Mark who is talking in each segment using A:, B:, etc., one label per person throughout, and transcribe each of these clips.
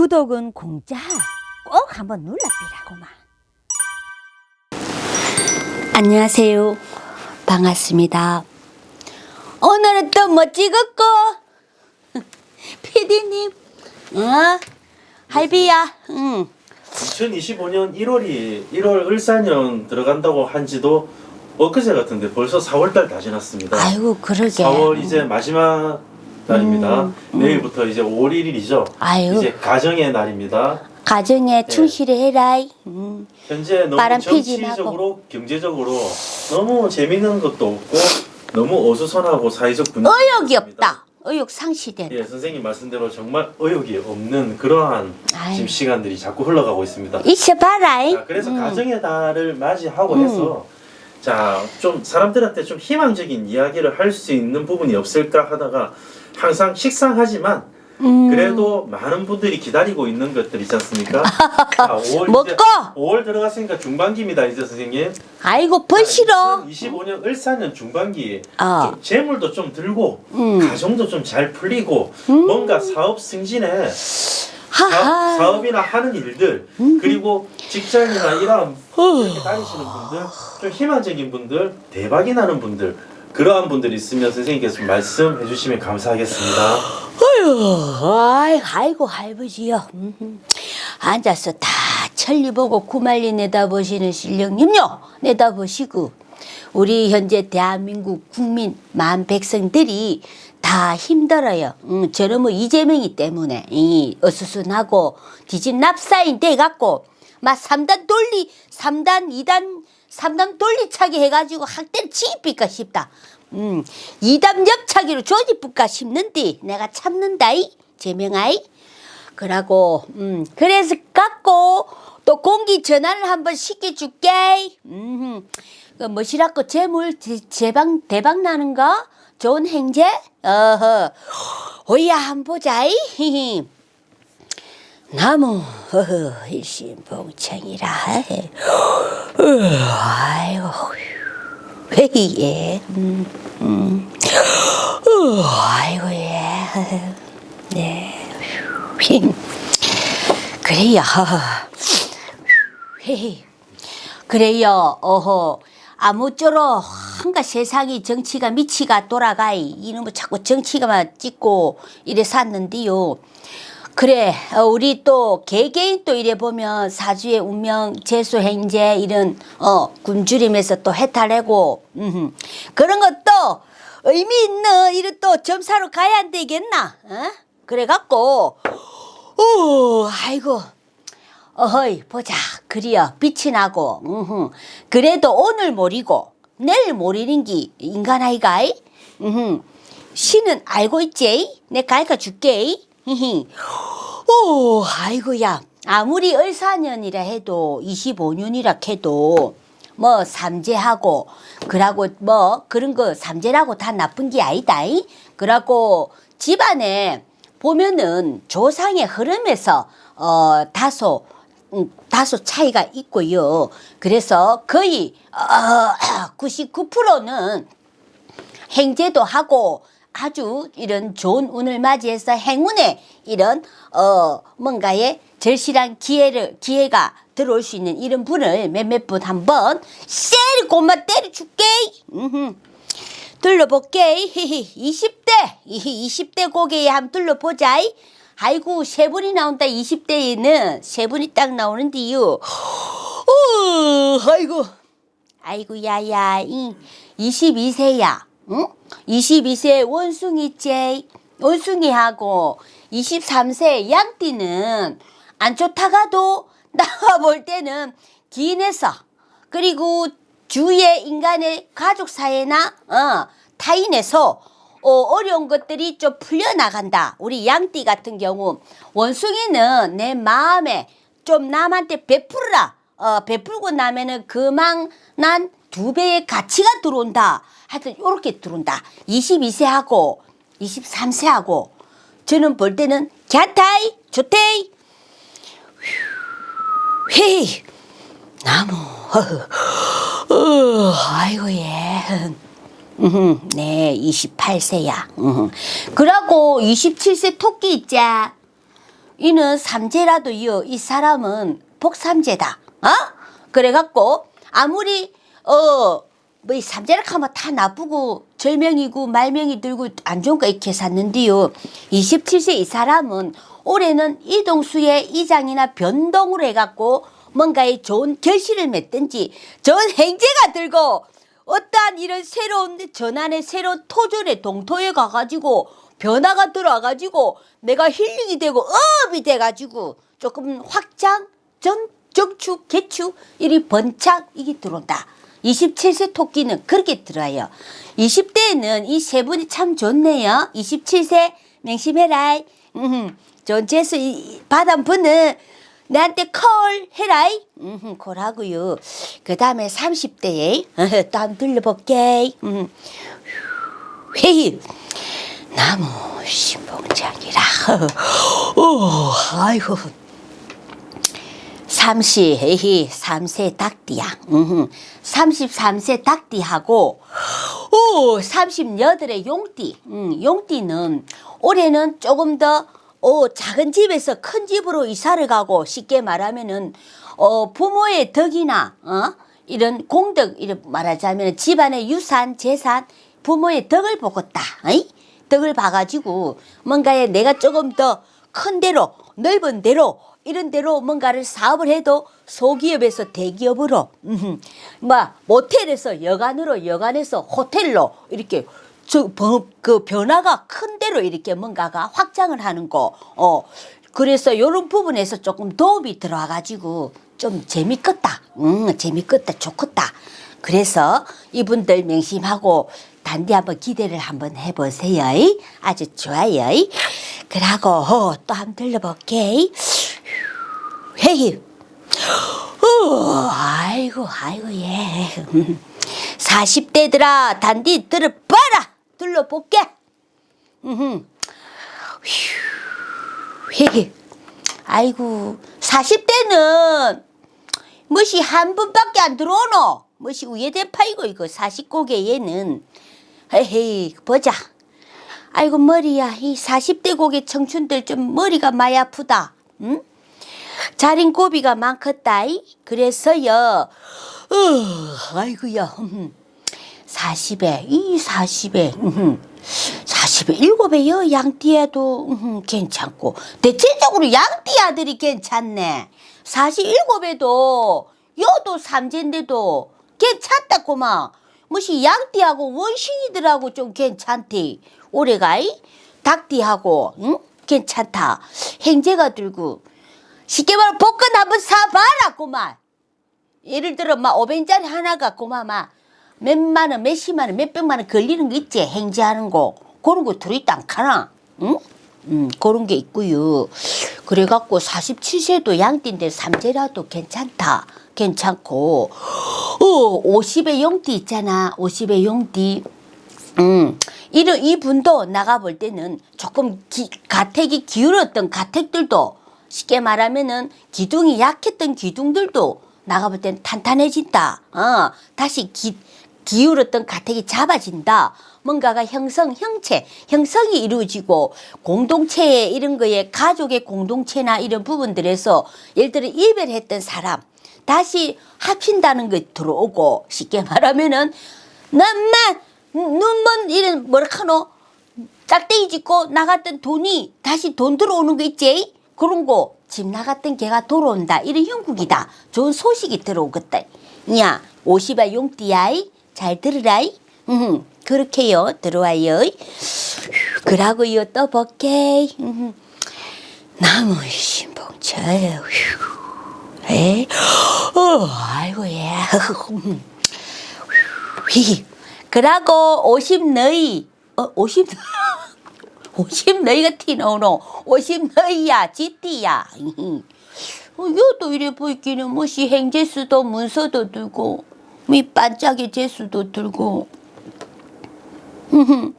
A: 구독은 공짜. 꼭 한번 눌러비라고만. 안녕하세요. 반갑습니다. 오늘은 또 뭐 찍었고? 피디님, 어? 할비야, 응.
B: 2025년 1월이 1월 을사년 들어간다고 한 지도 엊그제 같은데 벌써 4월달 다 지났습니다.
A: 아이고, 그러게.
B: 4월 이제 마지막 날입니다.
A: 음, 음.
B: 내일부터 이제 5월 1일이죠.
A: 아유.
B: 이제 가정의 날입니다.
A: 가정에 충실히 해라. 음.
B: 현재 너무
A: 바람 피지
B: 정치적으로 경제적으로 너무 재밌는 것도 없고 너무 어수선하고 사회적 분위기
A: 의욕이 없다. 의욕 상실된.
B: 예, 선생님 말씀대로 정말 의욕이 없는 그러한
A: 아유.
B: 지금 시간들이 자꾸 흘러가고 있습니다.
A: 있어봐라.
B: 자, 그래서
A: 음.
B: 가정의 달을 맞이하고
A: 음.
B: 해서 자, 좀 사람들한테 좀 희망적인 이야기를 할 수 있는 부분이 없을까 하다가 항상 식상하지만
A: 음.
B: 그래도 많은 분들이 기다리고 있는 것들 있지 않습니까? 자, 5월
A: 먹고!
B: 이제 5월 들어갔으니까 중반기입니다, 이제 선생님.
A: 아이고, 벌 싫어.
B: 25년 을사년 중반기
A: 어.
B: 좀 재물도 좀 들고
A: 음.
B: 가정도 좀 잘 풀리고
A: 음.
B: 뭔가 사업 승진에
A: 하하. 음.
B: 사, 업 이나 하는 일들 그리고 직장이나 이런 이렇게 다니시는 분들 좀 희망적인 분들 대박이 나는 분들 그러한 분들이 있으면 선생님께서 좀 말씀해 주시면 감사하겠습니다.
A: 어휴, 아이, 아이고 할아버지요. 음흠. 앉아서 다 천리 보고 구말리 내다보시는 신령님요. 내다보시고 우리 현재 대한민국 국민 만 백성들이 다 힘들어요. 음, 저는 뭐 이재명이 때문에 이 어수선하고 뒤진 납사인 돼 갖고 막 삼단 돌리 삼단 이단 삼단 돌리차기 해가지고 학대를 치입니까 싶다. 음, 이단 옆차기로 조집을까 싶는데 내가 참는다이 제명아이. 그러고 음 그래서 갖고 또 공기 전환을 한번 시켜줄게. 음, 그 뭐시라고 재물 제- 제방 대박 나는 거 좋은 행제. 어허, 오야 한번 보자이. 나무 허허 일심봉창이라. 으, 아이고. 회의에. 음, 음. 으, 아이고 예. 네. 휘. 그래요. 그래요. 어허. 아무쪼록 한가 세상이 정치가 미치가 돌아가이. 이놈의 자꾸 정치가만 찍고 이래 샀는데요. 그래, 어, 우리 또 개개인 또 이래 보면 사주의 운명, 재수, 행제 이런 어 굶주림에서 또 해탈하고 음 그런 것도 의미 있는 이런 또 점사로 가야 안 되겠나? 어? 그래 갖고 오, 아이고. 어허이, 보자. 그리여, 빛이 나고, 음흠. 그래도 오늘 모리고, 내일 모리는 게 인간 아이가이? 음흠. 신은 알고 있지? 내 가르쳐 줄게. 히히. 오, 아이고야. 아무리 을사년이라 해도, 25년이라 해도, 뭐, 삼재하고, 그러고, 뭐, 그런 거, 삼재라고 다 나쁜 게 아니다. 이? 그러고, 집안에, 보면은 조상의 흐름에서 어 다소 음, 다소 차이가 있고요. 그래서 거의 어, 99%는 행제도 하고 아주 이런 좋은 운을 맞이해서 행운의 이런 어 뭔가의 절실한 기회를 기회가 들어올 수 있는 이런 분을 몇몇 분 한번 세리 고마 때려줄게. 둘러볼게. 20대, 20대 고개에 한번 둘러보자. 아이고, 세 분이 나온다. 20대에는 세 분이 딱 나오는 데요. 어, 아이고, 아이고, 야야, 이 22세야. 응? 22세 원숭이 째 원숭이하고 23세 양띠는 안 좋다가도 나와 볼 때는 기인해서 그리고 주위의 인간의 가족 사회나 어, 타인에서 어, 어려운 것들이 좀 풀려나간다. 우리 양띠 같은 경우 원숭이는 내 마음에 좀 남한테 베풀어라. 어, 베풀고 나면은 그만한 두 배의 가치가 들어온다. 하여튼 요렇게 들어온다. 22세하고 23세하고 저는 볼 때는 갸타이 좋테이 휘 나무 어, 아이고 예 음, 네 28세야 음. 그러고 27세 토끼 있자 이는 삼재라도요. 이 사람은 복삼재다. 어? 그래갖고 아무리 어 뭐 이 삼재라 하면 다 나쁘고 절명이고 말명이 들고 안 좋은 거 이렇게 샀는데요. 27세 이 사람은 올해는 이동수의 이장이나 변동으로 해갖고 뭔가에 좋은 결실을 맺든지 좋은 행제가 들고 어떠한 이런 새로운 전환의 새로운 토전에 동토에 가가지고 변화가 들어와가지고 내가 힐링이 되고 업이 돼가지고 조금 확장, 전, 정축, 개축 이리 번창 이게 들어온다. 27세 토끼는 그렇게 들어요. 20대에는 이 세 분이 참 좋네요. 27세 맹심해라. 음, 좋은 재수 이- 받아 분은 나한테 콜 해라이. 음, 콜하고요. 그 다음에 30대에 또 한번 들려볼게. 음. 회의. 나무 신봉장이라. 오, 아이고. 삼시, 헤히, 삼세 닭띠야. 음, 33세 닭띠하고, 오, 38의 용띠. 음, 용띠는 올해는 조금 더, 어, 작은 집에서 큰 집으로 이사를 가고, 쉽게 말하면은, 어, 부모의 덕이나, 어, 이런 공덕, 이런 말하자면 집안의 유산, 재산, 부모의 덕을 보겠다. 어이? 덕을 봐가지고 뭔가에 내가 조금 더큰 데로 넓은 데로 이런 데로 뭔가를 사업을 해도 소기업에서 대기업으로 음, 뭐 모텔에서 여관으로 여관에서 호텔로 이렇게 저, 버- 그 변화가 큰 데로 이렇게 뭔가가 확장을 하는 거. 어. 그래서 요런 부분에서 조금 도움이 들어와 가지고 좀 재밌겠다. 음, 재밌겠다. 좋겠다. 그래서 이분들 맹심하고 단디 한번 기대를 한번 해보세요. 아주 좋아요. 그러고 어, 또 한번 들려볼게. 헤이. 어, 아이고, 아이고, 예. 40대들아, 단디 들어봐라! 음, 헤이. 아이고, 40대는 무시 한 분밖에 안 들어오노. 무시 우예대 파이고 이거 40고개 얘는. 헤헤이, 보자. 아이고, 머리야. 이 40대 고개 청춘들 좀 머리가 많이 아프다. 응? 자린 고비가 많겠다. 이? 그래서요. 어, 아이고야. 40에, 이 40에, 40에, 7에 여 양띠에도 음, 괜찮고, 대체적으로 양띠 아들이 괜찮네. 47에도 여도 삼재인데도 괜찮다고만. 무시 양띠하고 원신이들하고 좀 괜찮대. 올해가이 닭띠하고 응? 괜찮다. 행제가 들고 쉽게 말해 복권 한번 사봐라 고만. 예를 들어 막 500짜리 하나 갖고 막 몇만 원, 몇십만 원, 몇백만 원 걸리는 거 있지 행제하는 거 그런 거 들어있다 않카나 응? 음, 그런 게 있고요. 그래갖고 47세도 양띠인데 삼재라도 괜찮다. 괜찮고 어 50의 용띠 있잖아. 50의 용띠 음, 이런 이분도 나가 볼 때는 조금 기, 가택이 기울었던 가택들도 쉽게 말하면은 기둥이 약했던 기둥들도 나가 볼 때는 탄탄해진다. 어, 다시 기, 기울었던 가택이 잡아진다. 뭔가가 형성, 형체, 형성이 이루어지고 공동체에 이런 거에 가족의 공동체나 이런 부분들에서 예를 들어 이별했던 사람 다시 합친다는 게 들어오고 쉽게 말하면은 난만 눈먼 이런 뭐라 카노? 짝대기 짓고 나갔던 돈이 다시 돈 들어오는 거 있지? 그런 거 집 나갔던 개가 돌아온다. 이런 형국이다. 좋은 소식이 들어오겠다. 야 50아 용띠야이 잘 들으라이? 음, 그렇게요. 들어와요. 그러고요 또 볼게 음, 나무 신봉철. 에? 어, 아이고 예. 휘. 그러고 50 너희. 어 50, 50 너희가 티나오노 50 너희야 지띠야. 어, 여도 이래 보이기는 뭐시 행제수도 문서도 들고 밑반짝의 재수도 들고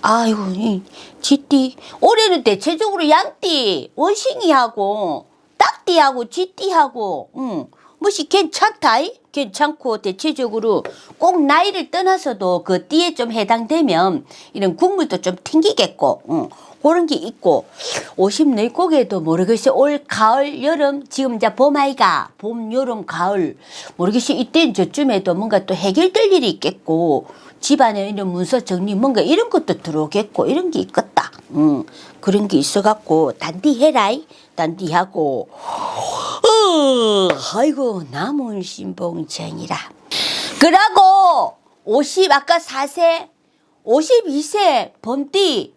A: 아이고 이 지띠 올해는 대체적으로 양띠 원싱이하고 딱띠하고 지띠하고 응. 뭐시 괜찮다 이? 괜찮고 대체적으로 꼭 나이를 떠나서도 그 띠에 좀 해당되면 이런 국물도 좀 튕기겠고 응. 그런 게 있고 50내 곡에도 모르겠어요 올 가을 여름 지금 이제 봄 아이가 봄 여름 가을 모르겠어요 이때 저쯤에도 뭔가 또 해결될 일이 있겠고 집안에 이런 문서 정리 뭔가 이런 것도 들어오겠고 이런 게 있겠다 응. 그런 게 있어갖고 단디해라이 단디하고 어, 아이고 남은 신봉쟁이라. 그러고 50 아까 4세 52세 범띠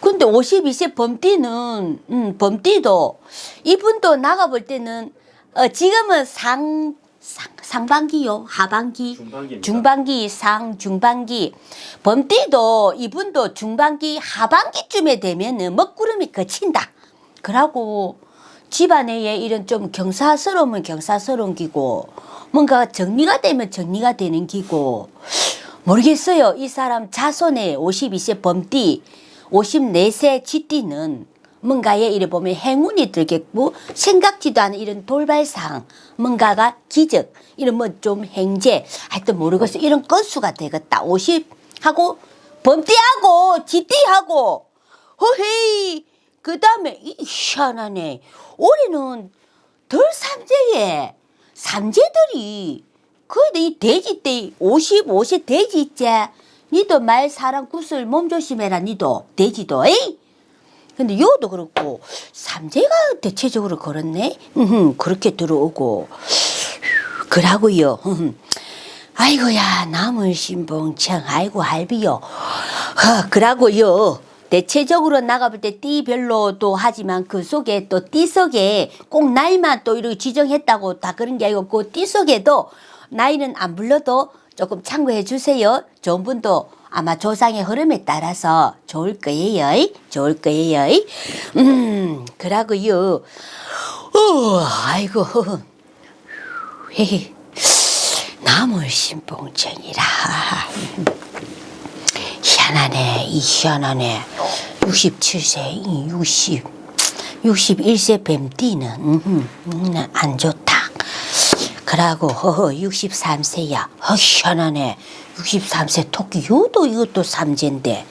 A: 근데 52세 범띠는 음, 범띠도 이분도 나가 볼 때는 어, 지금은 상, 상 상반기요 하반기
B: 중반기입니다.
A: 중반기 상 중반기 범띠도 이분도 중반기 하반기쯤에 되면은 먹구름이 거친다. 그러고 집안에 이런 좀 경사스러우면 경사스러운 기고 뭔가 정리가 되면 정리가 되는 기고 모르겠어요. 이 사람 자손의 52세 범띠 54세 쥐띠는 뭔가에 이래 보면 행운이 들겠고 생각지도 않은 이런 돌발상 뭔가가 기적 이런 뭐 좀 행제 하여튼 모르겠어. 이런 건수가 되겠다. 50하고 범띠하고 쥐띠하고. 허헤이. 그 다음에 이 희한하네. 올해는 덜 삼재에 삼재들이. 그래도 이 돼지 때 55세 돼지 있지 니도 말 사람 구슬 몸 조심해라 니도. 돼지도 에이? 근데 요도 그렇고 삼재가 대체적으로 그렇네? 음 그렇게 들어오고. 그러고요. 흠. 아이고야 남은 신봉청 아이고 할비요. 어, 그러고요. 대체적으로 나가볼 때 띠별로도 하지만 그 속에 또띠 속에 꼭 나이만 또 이렇게 지정했다고 다 그런 게 아니고 그띠 속에도 나이는 안 불러도 조금 참고해 주세요. 좋은 분도 아마 조상의 흐름에 따라서 좋을 거예요. 좋을 거예요. 음, 그러고요. 어, 아이고. 헤헤. 나물 신봉쟁이라. 희한하네, 이 희한하네. 67세, 이 60, 61세 뱀띠는, 음, 음, 안 좋다. 그러고, 허허, 63세야. 어, 희한하네. 63세 토끼, 요도 이것도 삼재인데.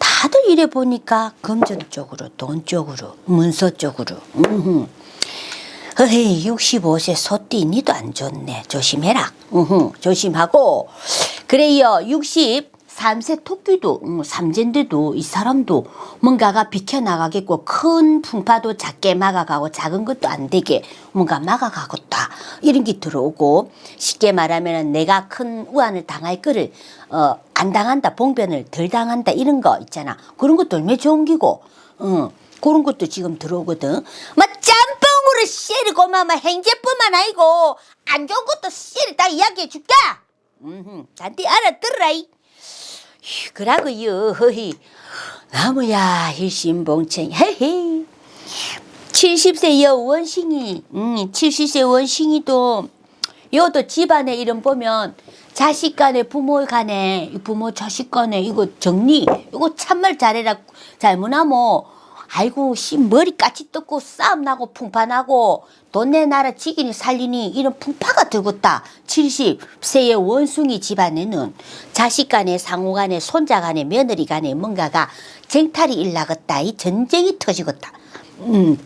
A: 다들 이래 보니까 금전 쪽으로, 돈 쪽으로, 문서 쪽으로. 음. 어이 65세 소띠 니도 안 좋네 조심해라 으흠, 조심하고 그래요 63세 토끼도 음, 삼재인데도 이 사람도 뭔가가 비켜나가겠고 큰 풍파도 작게 막아가고 작은 것도 안 되게 뭔가 막아가겠다 이런 게 들어오고 쉽게 말하면 내가 큰 우한을 당할 거를 어, 안 당한다 봉변을 덜 당한다 이런 거 있잖아 그런 것도 얼마나 좋은 기고 응. 그런 것도 지금 들어오거든. 뭐 짬뽕으로 씨를 고마마 행제뿐만 아니고 안 좋은 것도 씨를 다 이야기해 줄게. 음, 잔디 알아들으라이. 휴, 그러고요. 허이. 나무야 일심봉청 헤헤. 70세 여 원싱이, 음, 70세 원싱이도 요도 집안에 이름 보면 자식 간에 부모 간에 부모 자식 간에 이거 정리 이거 참말 잘해라 잘못하면 아이고 씨 머리 까치 뜯고 싸움 나고 풍파 나고 돈내 나라 지기니 살리니 이런 풍파가 들겠다. 70세의 원숭이 집안에는 자식 간에 상호 간에 손자 간에 며느리 간에 뭔가가 쟁탈이 일나겠다. 이 전쟁이 터지겠다. 음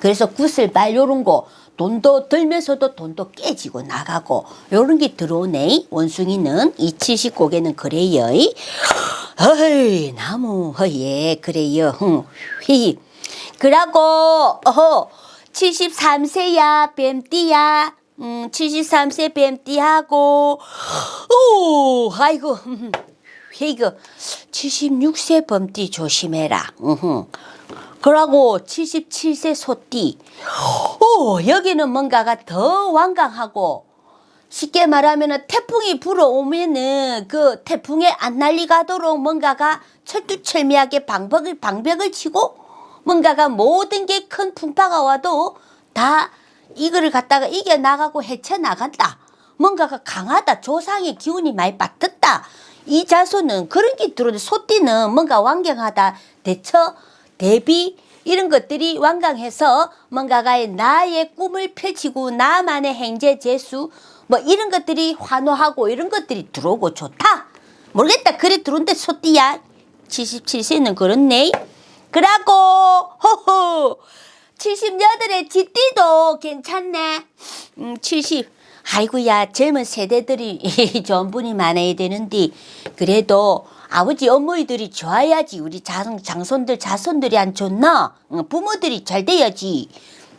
A: 그래서 구슬 발 요런 거 돈도 들면서도 돈도 깨지고 나가고 요런 게 들어오네. 원숭이는 이 70곡에는 그래요 어이 나무 허예 그래요. 흥 휘. 그러고 어허 73세야 뱀띠야. 음 73세 뱀띠하고 오 아이고 이거. 76세 범띠 조심해라. 으흠. 그러고 77세 소띠. 오 여기는 뭔가가 더 완강하고 쉽게 말하면은 태풍이 불어오면은 그 태풍에 안 날리가도록 뭔가가 철두철미하게 방벽을 방벽을 치고 뭔가가 모든 게 큰 풍파가 와도 다 이거를 갖다가 이겨 나가고 헤쳐 나간다. 뭔가가 강하다. 조상의 기운이 많이 빠졌다. 이 자손은 그런 게 들어오는데 소띠는 뭔가 완경하다. 대처 대비 이런 것들이 완강해서 뭔가가 나의 꿈을 펼치고 나만의 행제 재수 뭐 이런 것들이 환호하고 이런 것들이 들어오고 좋다. 모르겠다. 그래 들어온데 소띠야. 77세는 그렇네. 그러고 호호 78의 지띠도 괜찮네. 음, 70. 아이고야 젊은 세대들이 좋은 분이 많아야 되는데 그래도 아버지 어머니들이 좋아야지 우리 장, 장손들 자손들이 안 좋나? 응, 부모들이 잘 돼야지.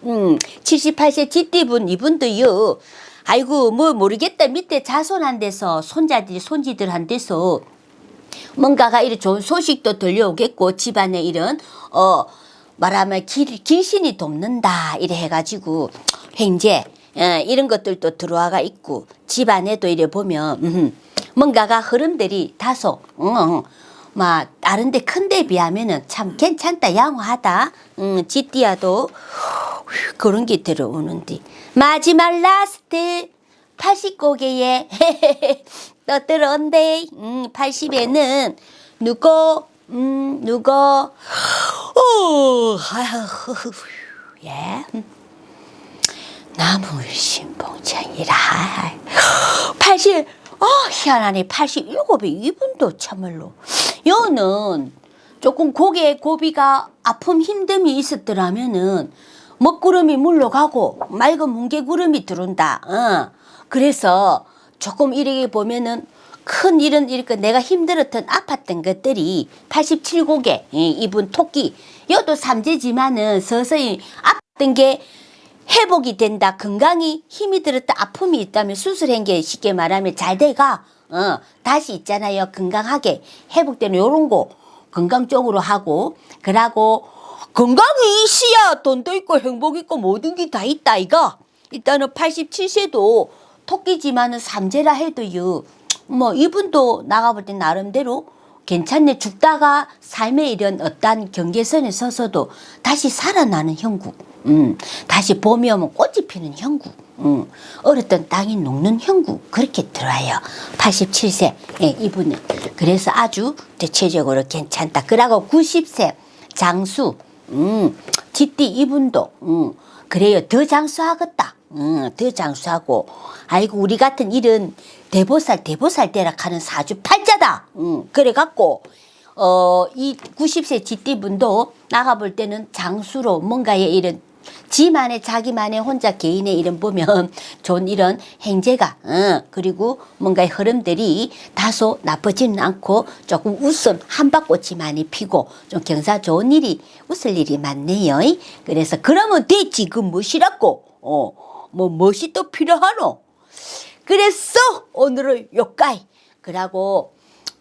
A: 음, 78세 지띠분 이분도요. 아이고 뭐 모르겠다. 밑에 자손한테서 손자들이 손지들한테서 뭔가가 이런 좋은 소식도 들려오겠고 집안에 이런 어 말하면 길, 귀신이 돕는다. 이래 해가지고 횡재 어, 이런 것들도 들어와가 있고 집안에도 이래 보면 음, 뭔가가 흐름들이 다소 어, 막 다른데 큰데 비하면은 참 괜찮다. 양호하다. 음, 지띠야도 그런 게 들어오는데. 마지막 라스트. 80고개에 또 들어온대 음, 80에는 누구? 음 누구? 오 아휴 예. 나무일신봉창이라. 80, 어, 희한하네. 87에 이분도 참말로. 여는 조금 고개 고비가 아픔 힘듦이 있었더라면은 먹구름이 물러가고 맑은 뭉게구름이 들어온다. 어. 그래서 조금 이렇게 보면은 큰 일은 이렇게 내가 힘들었던 아팠던 것들이 87곡에 이분 토끼 여도 삼재지만은 서서히 아팠던 게 회복이 된다. 건강이 힘이 들었다. 아픔이 있다면 수술한 게 쉽게 말하면 잘 돼가. 어, 다시 있잖아요. 건강하게 회복되는 요런 거 건강적으로 하고 그러고 건강이 있어야 돈도 있고 행복 있고 모든 게 다 있다 이거. 일단은 87세도 토끼지만은 삼재라 해도요. 뭐 이분도 나가볼 때 나름대로 괜찮네 죽다가 삶의 이런 어떤 경계선에 서서도 다시 살아나는 형국. 음, 다시 봄이 오면 꽃이 피는 형국. 음, 얼었던 땅이 녹는 형국. 그렇게 들어와요. 87세, 예, 이분은. 그래서 아주 대체적으로 괜찮다. 그러고 90세, 장수, 음, 지띠 이분도, 음, 그래요. 더 장수하겠다. 음, 더 장수하고. 아이고, 우리 같은 일은 대보살, 대보살 대락하는 사주 팔자다. 음, 그래갖고, 어, 이 90세 지띠분도 나가볼 때는 장수로 뭔가의 이런 지만의 자기만의 혼자 개인의 이름 보면 좋은 이런 행제가 어, 그리고 뭔가의 흐름들이 다소 나쁘지는 않고 조금 웃음 한박꽃이 많이 피고 좀 경사 좋은 일이 웃을 일이 많네요. 그래서 그러면 됐지 그 무엇이라고 어 뭐 무엇이 또 필요하노? 그래서 오늘은 요까이 그러고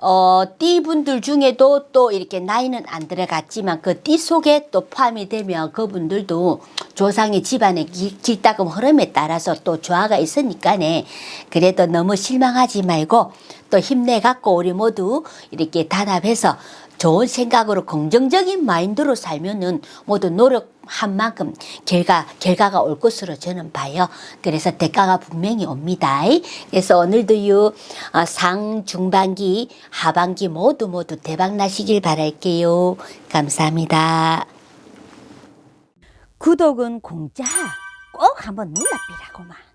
A: 어, 띠분들 중에도 또 이렇게 나이는 안 들어갔지만 그 띠 속에 또 포함이 되면 그분들도 조상의 집안의 길, 길따금 흐름에 따라서 또 조화가 있으니까네. 그래도 너무 실망하지 말고 또 힘내갖고 우리 모두 이렇게 단합해서 좋은 생각으로 긍정적인 마인드로 살면은 모두 노력한 만큼 결과 결과가 올 것으로 저는 봐요. 그래서 대가가 분명히 옵니다. 그래서 오늘도요 어, 상 중반기 하반기 모두 모두 대박 나시길 바랄게요. 감사합니다. 구독은 공짜 꼭 한번 눌러비라고만.